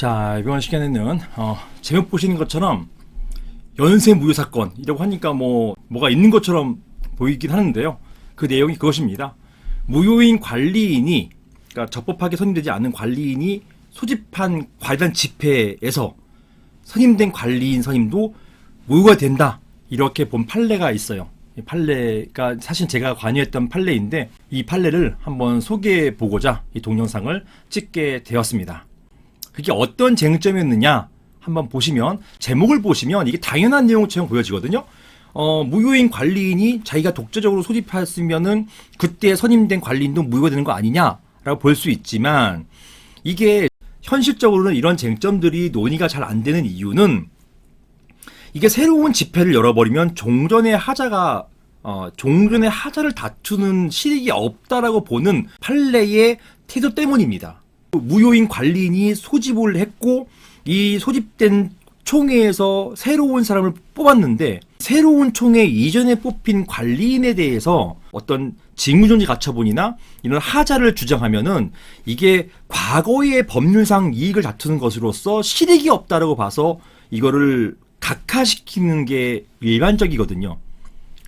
자, 이번 시간에는 어, 제목 보시는 것처럼 연쇄 무효 사건이라고 하니까 뭐 뭐가 있는 것처럼 보이긴 하는데요. 그 내용이 그것입니다. 무효인 관리인이 그러니까 적법하게 선임되지 않은 관리인이 소집한 관련 집회에서 선임된 관리인 선임도 무효가 된다. 이렇게 본 판례가 있어요. 이 판례가 사실 제가 관여했던 판례인데 이 판례를 한번 소개해 보고자 이 동영상을 찍게 되었습니다. 그게 어떤 쟁점이었느냐 한번 보시면 제목을 보시면 이게 당연한 내용처럼 보여지거든요. 어, 무효인 관리인이 자기가 독자적으로 소집했으면은 그때 선임된 관리인도 무효가 되는 거 아니냐라고 볼 수 있지만 이게 현실적으로는 이런 쟁점들이 논의가 잘 안 되는 이유는 이게 새로운 집회를 열어버리면 종전의 하자가 어, 종전의 하자를 다투는 실익이 없다라고 보는 판례의 태도 때문입니다. 무효인 관리인이 소집을 했고 이 소집된 총회에서 새로운 사람을 뽑았는데 새로운 총회 이전에 뽑힌 관리인에 대해서 어떤 직무정지 가처분이나 이런 하자를 주장하면은 이게 과거의 법률상 이익을 다투는 것으로서 실익이 없다라고 봐서 이거를 각하시키는 게 일반적이거든요.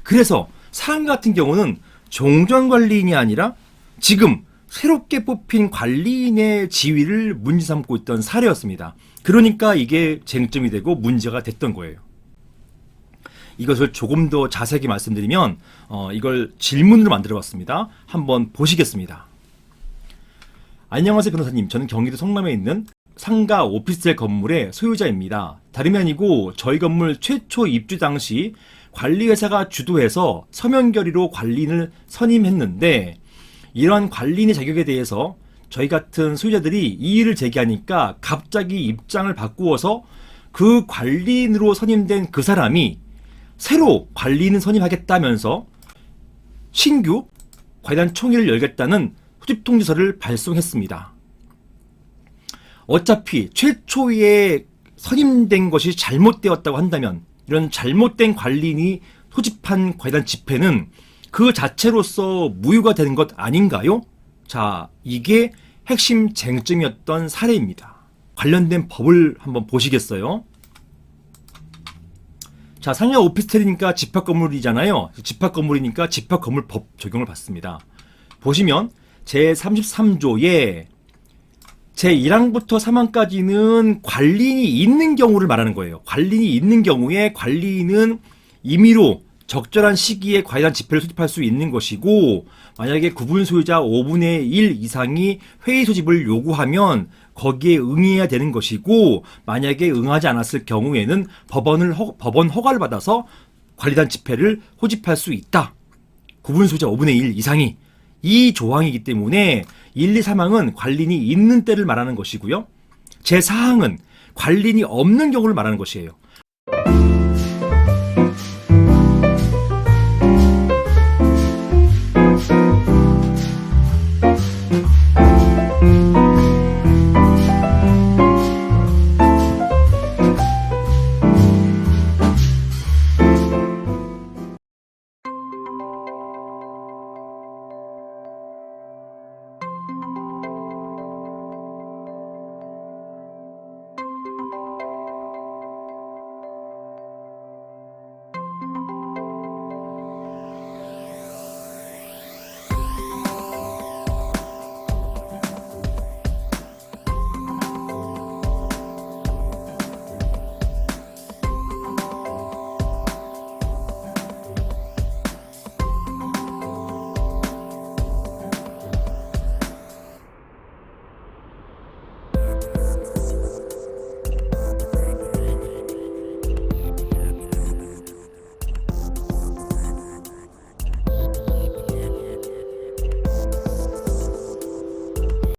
그래서 사람 같은 경우는 종전 관리인이 아니라 지금 새롭게 뽑힌 관리인의 지위를 문제 삼고 있던 사례였습니다. 그러니까 이게 쟁점이 되고 문제가 됐던 거예요. 이것을 조금 더 자세하게 말씀드리면 어, 이걸 질문으로 만들어 봤습니다. 한번 보시겠습니다. 안녕하세요 변호사님. 저는 경기도 성남에 있는 상가 오피스텔 건물의 소유자입니다. 다름이 아니고 저희 건물 최초 입주 당시 관리회사가 주도해서 서면 결의로 관리인을 선임했는데 이러한 관리인의 자격에 대해서 저희 같은 소유자들이 이의를 제기하니까 갑자기 입장을 바꾸어서 그 관리인으로 선임된 그 사람이 새로 관리인을 선임하겠다면서 신규 관련 총회를 열겠다는 후집 통지서를 발송했습니다. 어차피 최초에 선임된 것이 잘못되었다고 한다면 이런 잘못된 관리인이 소집한 관련 집회는 그 자체로서 무효가 되는 것 아닌가요? 자, 이게 핵심 쟁점이었던 사례입니다. 관련된 법을 한번 보시겠어요? 자, 상가 오피스텔이니까 집합 건물이잖아요. 집합 건물이니까 집합 건물 법 적용을 받습니다. 보시면 제 33조에 제 1항부터 3항까지는 관리인이 있는 경우를 말하는 거예요. 관리인이 있는 경우에 관리인은 임의로 적절한 시기에 관련 집회를 소집할 수 있는 것이고 만약에 구분 소유자 5분의 1 이상이 회의 소집을 요구하면 거기에 응해야 되는 것이고 만약에 응하지 않았을 경우에는 법원을 허, 법원 허가를 받아서 관리단 집회를 소집할 수 있다. 구분 소유자 5분의 1 이상이 이 조항이기 때문에 1, 2, 3항은 관리인이 있는 때를 말하는 것이고요. 제 4항은 관리인이 없는 경우를 말하는 것이에요.